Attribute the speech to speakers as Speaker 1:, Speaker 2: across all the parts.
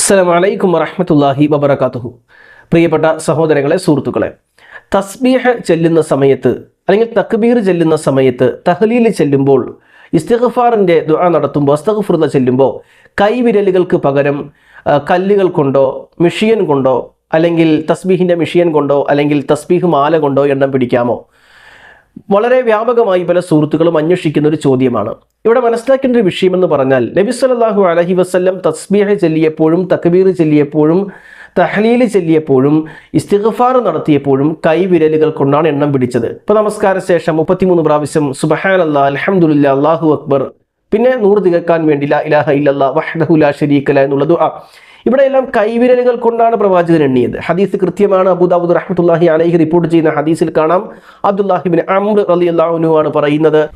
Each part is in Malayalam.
Speaker 1: അസ്സലാമു വറഹമത്തല്ലാഹി വബറകാതുഹു. പ്രിയപ്പെട്ട സഹോദരങ്ങളെ സുഹൃത്തുക്കളെ തസ്ബീഹ് ചെല്ലുന്ന സമയത്ത് അല്ലെങ്കിൽ തക്ബീർ ചെല്ലുന്ന സമയത്ത് തഹ്ലീൽ ചെല്ലുമ്പോൾ ഇസ്തഖഫാറിന്റെ ദുആ നടത്തുമ്പോൾ അസ്തഖഫുറുന്ന ചെല്ലുമ്പോൾ കൈവിരലുകൾക്ക് പകരം കല്ലുകൾ കൊണ്ടോ മിഷിയൻ കൊണ്ടോ അല്ലെങ്കിൽ തസ്ബീഹിന്റെ മിഷിയൻ കൊണ്ടോ അല്ലെങ്കിൽ തസ്ബീഹ് മാല കൊണ്ടോ എണ്ണം പിടിക്കാമോ? വളരെ വ്യാപകമായി പല സുഹൃത്തുക്കളും അന്വേഷിക്കുന്ന ഒരു ചോദ്യമാണ്. ഇവിടെ മനസ്സിലാക്കേണ്ട ഒരു വിഷയം എന്ന് പറഞ്ഞാൽ നബി സല്ലല്ലാഹു അലഹി വസ്ല്ലം തസ്ബീഹ് ചൊല്ലിയപ്പോഴും തക്ബീർ ചൊല്ലിയപ്പോഴും തഹ്ലീൽ ചൊല്ലിയപ്പോഴും ഇസ്തിഗ്ഫാർ നടത്തിയപ്പോഴും കൈവിരലുകൾ കൊണ്ടാണ് എണ്ണം പിടിച്ചത്. ഇപ്പോൾ നമസ്കാര ശേഷം മുപ്പത്തിമൂന്ന് പ്രാവശ്യം സുബഹാൻ അല്ലാ അലഹമുല്ല അള്ളാഹു അക്ബർ. പിന്നെ നൂറ് തികക്കാൻ വേണ്ടി ഇലാഹ ഇല്ലല്ലാ വഹ്ദഹു ലാ എന്നുള്ളത് ല എന്നുള്ള ദുആ. ഇവിടെ എല്ലാം കൈവിരലുകൾ കൊണ്ടാണ് പ്രവാചകൻ എണ്ണിയത്. ഹദീസ് കൃത്യമാണ്. അബുദാബുദ് റഹ്മത്തുള്ളാഹി അലൈഹി റിപ്പോർട്ട് ചെയ്യുന്ന ഹദീസിൽ കാണാം. അബ്ദുല്ലാഹിബിൻ അംർ റളിയല്ലാഹു അൻഹു ആണ് പറയുന്നത്.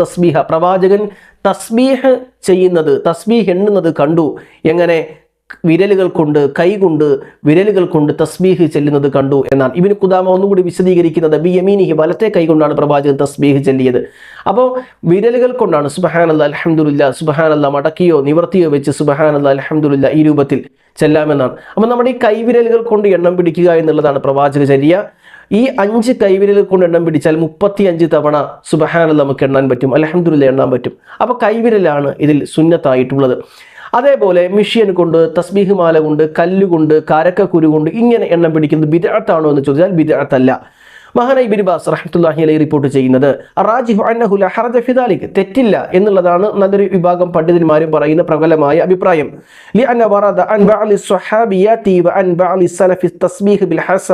Speaker 1: തസ്ബീഹ. പ്രവാചകൻ തസ്ബീഹ് ചെയ്യുന്നത് തസ്ബീഹ് എണ്ണുന്നത് കണ്ടു. എങ്ങനെ? വിരലുകൾ കൊണ്ട് കൈകൊണ്ട് വിരലുകൾ കൊണ്ട് തസ്ബീഹ് ചെല്ലുന്നത് കണ്ടു എന്നാണ്. ഇവന് കുദാമ ഒന്നുകൂടി വിശദീകരിക്കുന്നത് ബി യമീനിഹി വലത്തെ കൈ കൊണ്ടാണ് പ്രവാചകൻ തസ്ബീഹ് ചെല്ലിയത്. അപ്പോൾ വിരലുകൾ കൊണ്ടാണ് സുബഹാനല്ല അലഹമുല്ല സുബഹാനല്ല മടക്കിയോ നിവർത്തിയോ വെച്ച് സുബഹാനല്ല അലഹമുല്ല ഈ രൂപത്തിൽ ചെല്ലാമെന്നാണ്. അപ്പോൾ നമ്മുടെ ഈ കൈവിരലുകൾ കൊണ്ട് എണ്ണം പിടിക്കുക എന്നുള്ളതാണ് പ്രവാചക ചര്യ. ഈ അഞ്ച് കൈവിരലുകൾ കൊണ്ട് എണ്ണം പിടിച്ചാൽ മുപ്പത്തി അഞ്ച് തവണ സുബഹാനല്ല നമുക്ക് എണ്ണാൻ പറ്റും അലഹമുല്ല എണ്ണാൻ പറ്റും. അപ്പോൾ കൈവിരലാണ് ഇതിൽ സുന്നത്തായിട്ടുള്ളത്. അതേപോലെ മിഷ്യൻ കൊണ്ട് തസ്ബീഹ്മാല കൊണ്ട് കല്ലുകൊണ്ട് കാരക്കക്കുരു കൊണ്ട് ഇങ്ങനെ എണ്ണം പിടിക്കുന്നത് ബിദഅത്താണോ എന്ന് ചോദിച്ചാൽ ബിദഅത്തല്ല. മഹാന ഇബിൻ ബാസ് റഹ്മത്തുല്ലാഹി അലൈ റിപ്പോർട്ട് ചെയ്യുന്നത് റാജിഹു അന്നഹുല ഫി ദാലിക. തെറ്റില്ല എന്നുള്ളതാണ് നല്ലൊരു വിഭാഗം പണ്ഡിതന്മാരും പറയുന്ന പ്രബലമായ അഭിപ്രായം. ലി അന്ന വറദ അൻ ബഅലി സ്വഹാബിയാതി വ അൻ ബഅലി സലഫി തസ്ബീഹ് ബിൽ ഹസ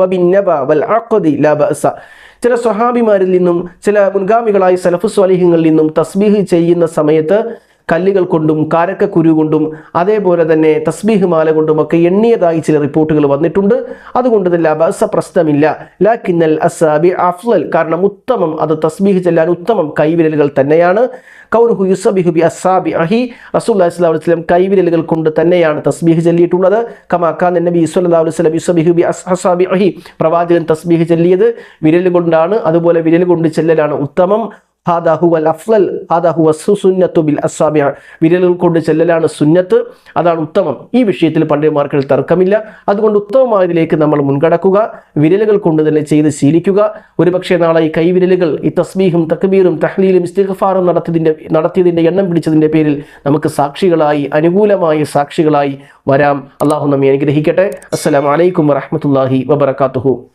Speaker 1: വ ബിൻ നബ വൽ അഖദി ലാ ബഅസ. ചില സ്വഹാബിമാരിൽ നിന്നും ചില മുൻഗാമികളായ സലഫു സ്വാലിഹ്യങ്ങളിൽ നിന്നും തസ്ബീഹ് ചെയ്യുന്ന സമയത്ത് കല്ലുകൾ കൊണ്ടും കാരക്കക്കുരു കൊണ്ടും അതേപോലെ തന്നെ തസ്ബീഹ് മാല കൊണ്ടും ഒക്കെ എണ്ണിയതായി ചില റിപ്പോർട്ടുകൾ വന്നിട്ടുണ്ട്. അതുകൊണ്ട് തന്നെ അബസ പ്രശ്നമില്ല. ലാക്കിന്നൽ അസാബി അഫ്ലൽ. കാരണം ഉത്തമം അത് തസ്ബീഹ് ചെല്ലാൻ ഉത്തമം കൈവിരലുകൾ തന്നെയാണ്. കൗറുഹു യുസബിഹു ബി അസാബി അഹി. സ്വലാഹു അലൈഹി വസല്ലം കൈവിരലുകൾ കൊണ്ട് തന്നെയാണ് തസ്ബീഹ് ചൊല്ലിയിട്ടുള്ളത്. കമാക്കാൻ നബി സ്വല്ലല്ലാഹു അലൈഹി വസല്ലം യുസബിഹു ബി അസാബി അഹി. പ്രവാചകൻ തസ്ബീഹ് ചൊല്ലിയത് വിരൽ കൊണ്ടാണ്. അതുപോലെ വിരൽ കൊണ്ട് ചെല്ലലാണ് ഉത്തമം. ബിൽ വിരലുകൾ കൊണ്ട് ചെല്ലലാണ് സുന്നത്ത് അതാണ് ഉത്തമം. ഈ വിഷയത്തിൽ പണ്ഡിതന്മാർക്കിൽ തർക്കമില്ല. അതുകൊണ്ട് ഉത്തമമായതിലേക്ക് നമ്മൾ മുൻകടക്കുക വിരലുകൾ കൊണ്ട് തന്നെ ചെയ്ത് ശീലിക്കുക. ഒരുപക്ഷെ നാളെ ഈ കൈവിരലുകൾ ഈ തസ്ബീഹും തക്ബീറും തഹ്ലീലും ഇസ്തിഗ്ഫാറും നടത്തിയതിന്റെ നടത്തിയതിന്റെ എണ്ണം പിടിച്ചതിന്റെ പേരിൽ നമുക്ക് സാക്ഷികളായി അനുകൂലമായ സാക്ഷികളായി വരാം. അള്ളാഹു നമ്മെ അനുഗ്രഹിക്കട്ടെ. അസ്സലാമു അലൈക്കും വറഹ്മത്തുള്ളാഹി വബറകാതുഹു.